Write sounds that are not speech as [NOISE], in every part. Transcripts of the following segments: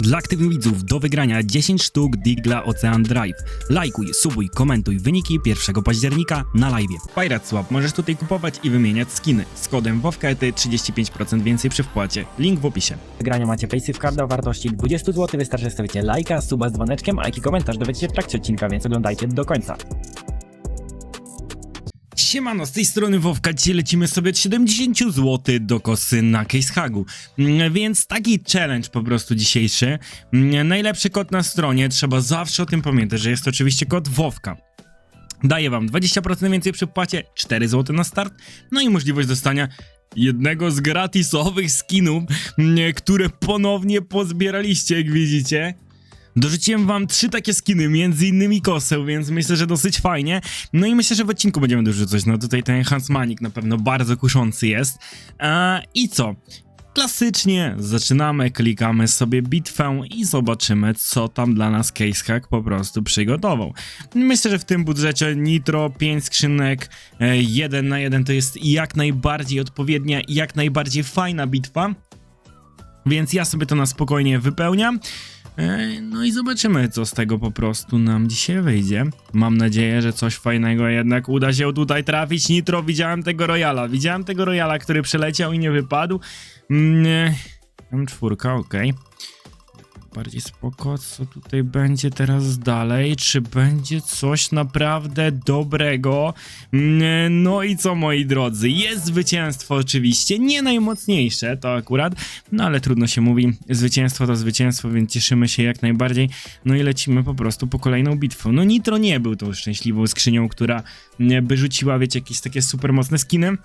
Dla aktywnych widzów do wygrania 10 sztuk Digla Ocean Drive. Lajkuj, subuj, komentuj wyniki 1 października na live. Pirate Swap możesz tutaj kupować i wymieniać skiny. Z kodem WOWKETY 35% więcej przy wpłacie. Link w opisie. wygrania macie Paysafe Card o wartości 20 zł. Wystarczy stawicie lajka, suba z dzwoneczkiem, a jaki komentarz dowiecie się w trakcie odcinka, więc oglądajcie do końca. Siemano, z tej strony Wowka, dzisiaj lecimy sobie od 70 zł do kosy na Case Hagu. Mm, Więc taki challenge po prostu dzisiejszy. Mm, Najlepszy kod na stronie, trzeba zawsze o tym pamiętać, że jest to oczywiście kod Wowka. Daje wam 20% więcej przy wpłacie, 4 zł na start, no i możliwość dostania jednego z gratisowych skinów, mm, które ponownie pozbieraliście, jak widzicie. Dorzuciłem wam trzy takie skiny, między innymi kosę, więc myślę, że dosyć fajnie. No i myślę, że w odcinku będziemy dorzucać. No tutaj ten Hansmanik na pewno bardzo kuszący jest. A, I co? Klasycznie zaczynamy, klikamy sobie bitwę i zobaczymy, co tam dla nas Casehack po prostu przygotował. Myślę, że w tym budżecie Nitro 5 skrzynek 1 na 1 to jest jak najbardziej odpowiednia i jak najbardziej fajna bitwa. Więc ja sobie to na spokojnie wypełniam. E, No i zobaczymy, co z tego po prostu nam dzisiaj wyjdzie. Mam nadzieję, że coś fajnego jednak uda się tutaj trafić. Nitro, widziałem tego Royala. Widziałem tego Royala, który przeleciał i nie wypadł. Mm, e, M4, okej. Bardziej spoko, co tutaj będzie teraz dalej? Czy będzie coś naprawdę dobrego? Mm, No i co, moi drodzy? Jest zwycięstwo oczywiście, nie najmocniejsze to akurat, no ale trudno się mówi, zwycięstwo to zwycięstwo, więc cieszymy się jak najbardziej. No i lecimy po prostu po kolejną bitwę. No Nitro nie był tą szczęśliwą skrzynią, która mm, by rzuciła, wiecie, jakieś takie super mocne skiny.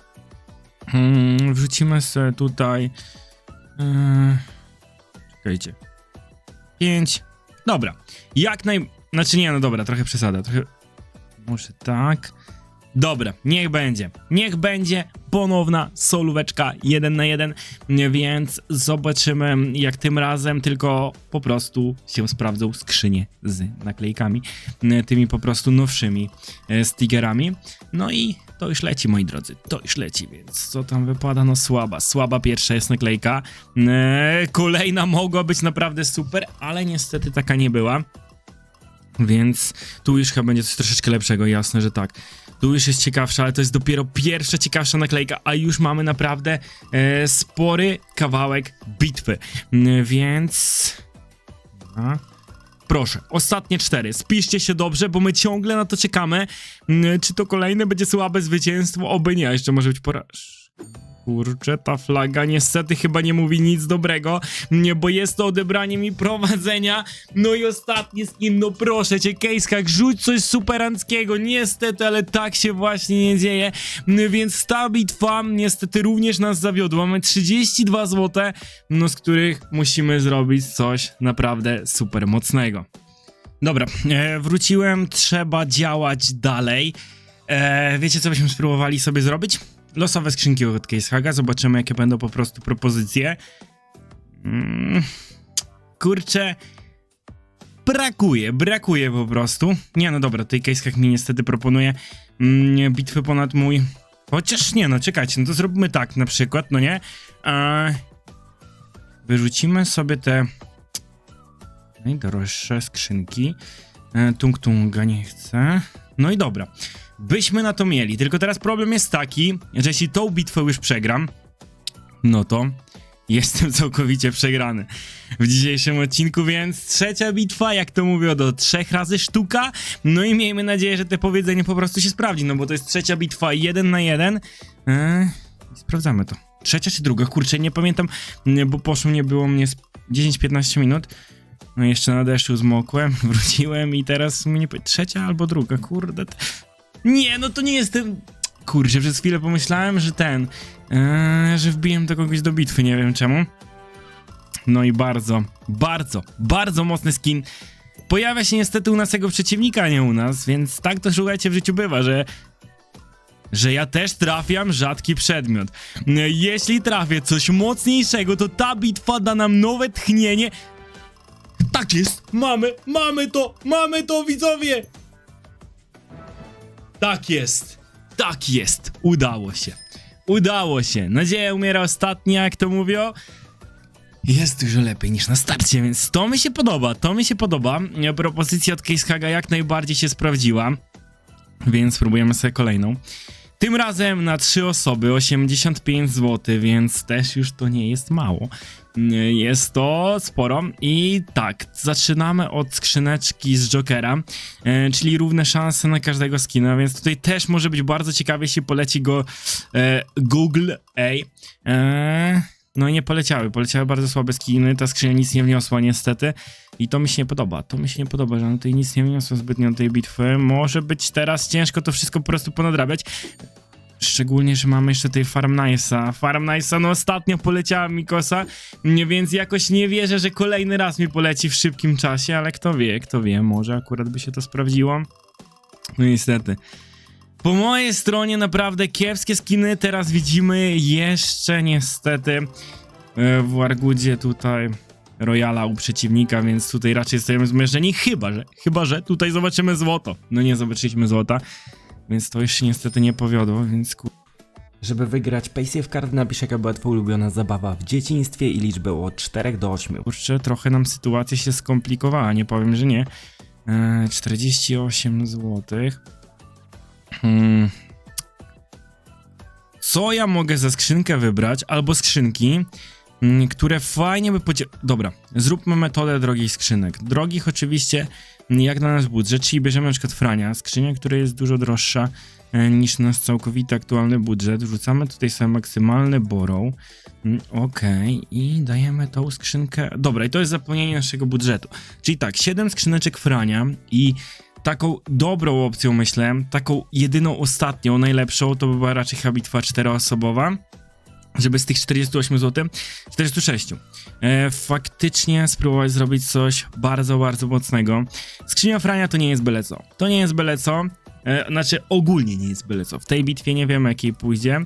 Hmm, wrzucimy sobie tutaj... Yy... Czekajcie. 5. Dobra. Jak naj... Znaczy nie, no dobra, trochę przesada. Trochę... Muszę tak. Dobra, niech będzie. Niech będzie ponowna solóweczka 1 na 1, więc zobaczymy jak tym razem tylko po prostu się sprawdzą skrzynie z naklejkami, tymi po prostu nowszymi e, stickerami. No i to już leci, moi drodzy, to już leci, więc co tam wypada? No słaba, słaba pierwsza jest naklejka. E, Kolejna mogła być naprawdę super, ale niestety taka nie była. Więc tu już chyba będzie coś troszeczkę lepszego, jasne, że tak. Tu już jest ciekawsza, ale to jest dopiero pierwsza ciekawsza naklejka, a już mamy naprawdę e, spory kawałek bitwy. Mm, więc... A. Proszę, ostatnie cztery. Spiszcie się dobrze, bo my ciągle na to czekamy. Mm, Czy to kolejne będzie słabe zwycięstwo? Oby nie, jeszcze może być poraż. Kurczę, ta flaga niestety chyba nie mówi nic dobrego, nie, bo jest to odebranie mi prowadzenia. No i ostatni skin, no proszę cię, Casehack, rzuć coś superanckiego. Niestety, ale tak się właśnie nie dzieje, Mm, więc ta bitwa niestety również nas zawiodła. Mamy 32 zł, no z których musimy zrobić coś naprawdę super mocnego. Dobra, e, wróciłem, trzeba działać dalej. E, wiecie, co byśmy spróbowali sobie zrobić? Losowe skrzynki od Casehaga, zobaczymy, jakie będą po prostu propozycje. Mm, kurczę, brakuje, brakuje po prostu. Nie, no dobra, tej Casehack mi niestety proponuje mm, bitwy ponad mój... Chociaż nie, no czekajcie, no to zróbmy tak na przykład, no nie? E, wyrzucimy sobie te najdroższe skrzynki. E, tung tunga nie chcę. No i dobra. Byśmy na to mieli. Tylko teraz problem jest taki, że jeśli tą bitwę już przegram, no to jestem [LAUGHS] całkowicie przegrany w dzisiejszym odcinku, więc trzecia bitwa, jak to mówią, do trzech razy sztuka. No i miejmy nadzieję, że te powiedzenie po prostu się sprawdzi, no bo to jest trzecia bitwa jeden na jeden. Eee, sprawdzamy to. Trzecia czy druga? Kurczę, nie pamiętam, bo poszło nie było mnie z 10-15 minut. No jeszcze na deszczu zmokłem, [LAUGHS] wróciłem i teraz mnie trzecia albo druga, kurde. Nie, no to nie jestem. Kurczę, przez chwilę pomyślałem, że ten, eee, że wbiłem do kogoś do bitwy, nie wiem czemu. No i bardzo, bardzo, bardzo mocny skin. Pojawia się niestety u nas jego przeciwnika, a nie u nas, więc tak to słuchajcie w życiu bywa, że że ja też trafiam rzadki przedmiot. E, Jeśli trafię coś mocniejszego, to ta bitwa da nam nowe tchnienie. Tak jest, mamy, mamy to, mamy to widzowie! Tak jest, tak jest, udało się. Udało się. Nadzieja umiera ostatnia, jak to mówią. jest dużo lepiej niż na starcie, więc to mi się podoba, to mi się podoba. Propozycja od Case Haga jak najbardziej się sprawdziła, więc spróbujemy sobie kolejną. Tym razem na trzy osoby 85 zł, więc też już to nie jest mało. Nie, Jest to sporo i tak, zaczynamy od skrzyneczki z Jokera, e, czyli równe szanse na każdego skina, więc tutaj też może być bardzo ciekawie, jeśli poleci go e, Google A. E, no i nie poleciały, poleciały bardzo słabe skiny, ta skrzynia nic nie wniosła niestety. I to mi się nie podoba, to mi się nie podoba, że ona tutaj nic nie wniosła zbytnio do tej bitwy, może być teraz ciężko to wszystko po prostu ponadrabiać, Szczególnie, że mamy jeszcze tej Farm Nice'a. Farm Nice'a, no ostatnio poleciała mi kosa, nie, więc jakoś nie wierzę, że kolejny raz mi poleci w szybkim czasie, ale kto wie, kto wie, może akurat by się to sprawdziło. No niestety. Po mojej stronie naprawdę kiepskie skiny, teraz widzimy jeszcze niestety e, w Wargudzie tutaj Royala u przeciwnika, więc tutaj raczej stajemy zmierzeni, chyba że, chyba że tutaj zobaczymy złoto. No nie zobaczyliśmy złota. Więc to już się niestety nie powiodło, więc ku... Żeby wygrać Paysafe Card napisz jaka była twoja ulubiona zabawa w dzieciństwie i liczbę od 4 do 8. kurczę, trochę nam sytuacja się skomplikowała, nie powiem, że nie. E, 48 zł. Hmm. Co ja mogę za skrzynkę wybrać, albo skrzynki, mm, które fajnie by podzie... Dobra, zróbmy metodę drogich skrzynek. Drogich oczywiście, mm, jak na nasz budżet, czyli bierzemy na przykład Frania, skrzynię, która jest dużo droższa e, niż nasz całkowity aktualny budżet. Wrzucamy tutaj sobie maksymalny borrow. Mm, Okej, i dajemy tą skrzynkę. Dobra, i to jest zapełnienie naszego budżetu. Czyli tak, 7 skrzyneczek Frania i taką dobrą opcją, myślę, taką jedyną ostatnią, najlepszą, to by była raczej chyba bitwa czteroosobowa. Żeby z tych 48 zł, 46. E, faktycznie spróbować zrobić coś bardzo, bardzo mocnego. Skrzynia Frania to nie jest byle co. To nie jest byle co. E, znaczy, ogólnie nie jest byle co. W tej bitwie nie wiemy, jakiej pójdzie.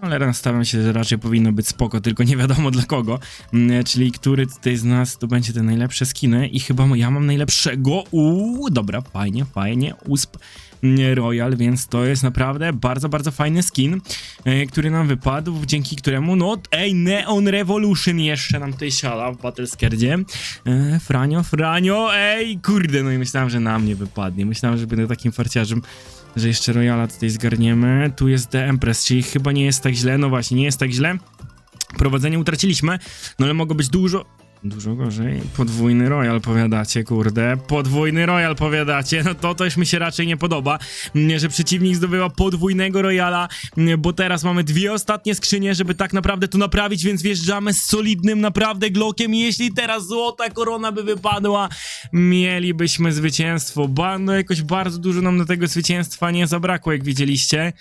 Ale nastawiam się, że raczej powinno być spoko, tylko nie wiadomo dla kogo. Mm, Czyli który tutaj z nas to będzie te najlepsze skiny i chyba ja mam najlepszego. Uuu, dobra, fajnie, fajnie. USP mm, Royal, więc to jest naprawdę bardzo, bardzo fajny skin, e, który nam wypadł, dzięki któremu, no, ej, Neon Revolution jeszcze nam tutaj siada w Battlescardzie. E, Franio, Franio, ej, kurde, no i myślałem, że na mnie wypadnie. Myślałem, że będę takim farciarzem że jeszcze Royala tutaj zgarniemy. Tu jest The Empress, czyli chyba nie jest tak źle. No właśnie, nie jest tak źle. Prowadzenie utraciliśmy, no ale mogło być dużo. Dużo gorzej. Podwójny Royal powiadacie, kurde. Podwójny Royal powiadacie. No to też mi się raczej nie podoba, mm, że przeciwnik zdobywa podwójnego Royala, mm, bo teraz mamy dwie ostatnie skrzynie, żeby tak naprawdę to naprawić, więc wjeżdżamy z solidnym naprawdę Glockiem jeśli teraz złota korona by wypadła, mielibyśmy zwycięstwo. Ba no jakoś bardzo dużo nam do tego zwycięstwa nie zabrakło, jak widzieliście.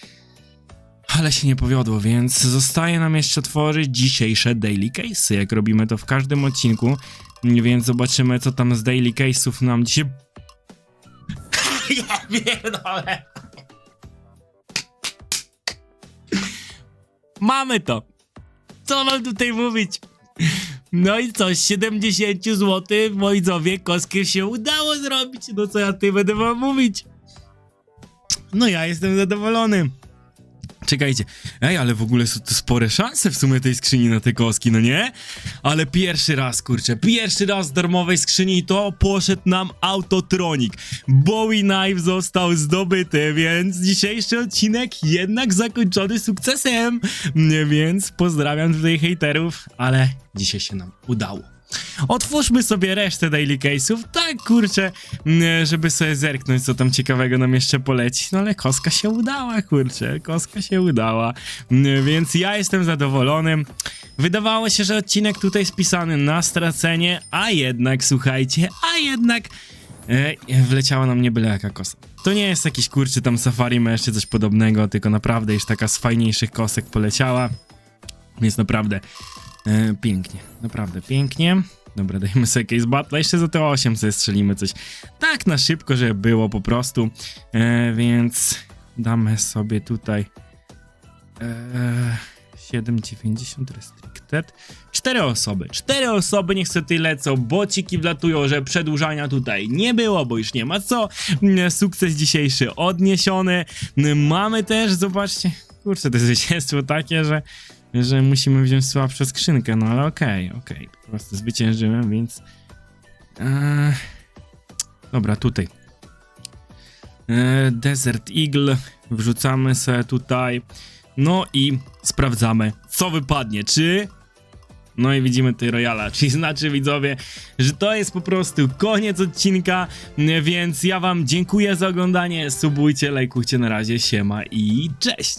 Ale się nie powiodło, więc zostaje nam jeszcze tworzyć dzisiejsze daily case'y, jak robimy to w każdym odcinku. Więc zobaczymy, co tam z daily case'ów nam dzisiaj... [LAUGHS] ja pierdolę! Mamy to! Co mam tutaj mówić? No i coś, 70 zł, widzowie, kostkę się udało zrobić. No co ja tutaj będę wam mówić? No ja jestem zadowolony. Czekajcie, ej, ale w ogóle są to spore szanse w sumie tej skrzyni na te koski, no nie? Ale pierwszy raz, kurczę, pierwszy raz z darmowej skrzyni to poszedł nam Autotronik. Bowie Knife został zdobyty, więc dzisiejszy odcinek jednak zakończony sukcesem. Więc pozdrawiam tutaj hejterów, ale dzisiaj się nam udało. Otwórzmy sobie resztę daily case'ów, tak kurczę, żeby sobie zerknąć, co tam ciekawego nam jeszcze poleci. No ale koska się udała, kurczę, koska się udała, więc ja jestem zadowolony. Wydawało się, że odcinek tutaj spisany na stracenie, a jednak, słuchajcie, a jednak e, wleciała nam nie byle jaka kosa. To nie jest jakiś kurczy tam safari, ma jeszcze coś podobnego, tylko naprawdę już taka z fajniejszych kosek poleciała. Więc naprawdę e, pięknie, naprawdę pięknie. Dobra, [LAUGHS] dajmy sobie case battle, jeszcze za te 8 sobie strzelimy coś tak na szybko, żeby było po prostu. E, więc damy sobie tutaj e, 7,90 restricted. Cztery osoby, cztery osoby niech sobie tutaj lecą, bociki wlatują, że przedłużania tutaj nie było, bo już nie ma co. Mm, Sukces dzisiejszy odniesiony. Mm, Mamy też, zobaczcie, kurczę, to zwycięstwo takie, że że musimy wziąć słabszą skrzynkę, no ale okej, okej. Po prostu zwyciężyłem, więc... Eee... Dobra, tutaj. Eee, Desert Eagle. Wrzucamy sobie tutaj. No i sprawdzamy, co wypadnie. Czy no i widzimy tutaj Royala, [LAUGHS] czyli znaczy widzowie, że to jest po prostu koniec odcinka, więc ja wam dziękuję za oglądanie, subujcie, lajkujcie na razie, siema i cześć!